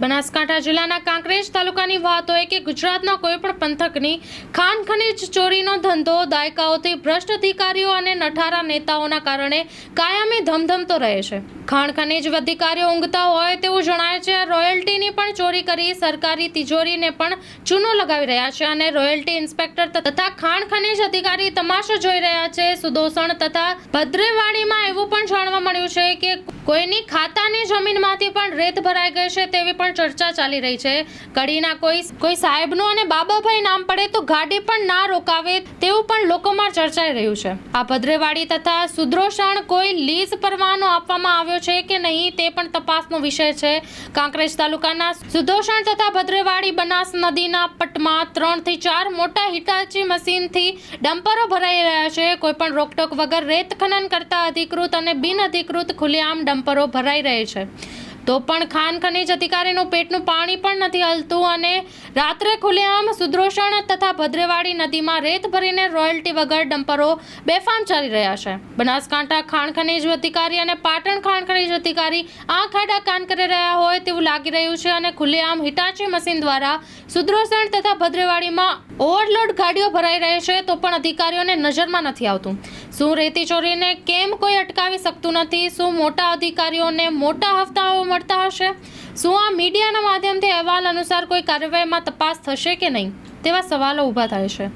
બનાસકાંઠા જિલ્લાના કાંકરેજ તાલુકાની વાત હોય કે ગુજરાતના કોઈ પણ પંથકની ખાન ખનીજ ચોરીનો ધંધો, દાયકાઓથી ભ્રષ્ટ અધિકારીઓ અને નઠારા નેતાઓના કારણે કાયમી ધમધમતો રહે છે. ખાણ ખનીજ અધિકારીઓ ઊંઘતા હોય તેવું જણાય છે રોયલ્ટીની પણ ચોરી કરી, સરકારી તિજોરીને પણ ચૂનો લગાવી રહ્યા છે અને રોયલ્ટી ઇન્સ્પેક્ટર તથા ખાણ ખનીજ અધિકારી તમાશો જોઈ રહ્યા છે. સુદોષણ તથા ભદ્રેવાડીમાં એવું પણ જાણવા મળ્યું છે કે કોઈની ખાતાની જમીનમાંથી પણ રેત ભરાઈ ગઈ છે તેવી પણ ચર્ચા ચાલી રહી છે. કડીના કોઈ કોઈ સાહેબનું અને બાબાભાઈ નામ પડે તો ગાડી પણ ના રોકાવે તેવું પણ લોકોમાં ચર્ચાઈ રહ્યું છે. આ ભદ્રેવાડી તથા સુદ્રોષણ કોઈ લીઝ પરવાનો આપવામાં આવ્યો છે કે નહીં તે પણ તપાસનો વિષય છે. કાંકરેજ તાલુકાના સુદોષણ તથા ભદ્રવાડી બનાસ નદીના પટમાં ત્રણથી ચાર મોટા હિટાચી મશીનથી ડમ્પરો ભરાઈ રહ્યા છે. કોઈ પણ રોકટોક વગર રેત ખનન કરતા અધિકૃત અને બિન અધિકૃત ખુલ્લેઆમ ડમ્પરો ભરાઈ રહે છે. તો પણ ખાન ખનીજ અધિકારીનું પેટનું પાણી પણ નથી હલતું અને રાત્રે ખુલ્લેઆમ સુદ્રોષણ તથા ભદ્રેવાડી નદીમાં રેત ભરીને રોયલ્ટી વગર ડમ્પરો બેફામ ચાલી રહ્યા છે. બનાસકાંઠા ખાણ ખનીજ અધિકારી અને પાટણ ખાણ ખનીજ અધિકારી આ ખાડા કાન કરી રહ્યા હોય તેવું લાગી રહ્યું છે અને ખુલ્લેઆમ હિટાચી મશીન દ્વારા સુદ્રોષણ તથા ભદ્રેવાડીમાં ઓવરલોડ ગાડીઓ ભરાઈ રહી છે તો પણ અધિકારીઓને નજરમાં નથી આવતું. શું રેતી ચોરીને કેમ કોઈ અટકાવી શકતું નથી? શું મોટા અધિકારીઓને મોટા હફતાઓ મળતા હશે? શું આ મીડિયાના માધ્યમથી અહેવાલ અનુસાર કોઈ કાર્યવાહીમાં તપાસ થશે કે નહીં? તેવા સવાલો ઊભા થાય છે.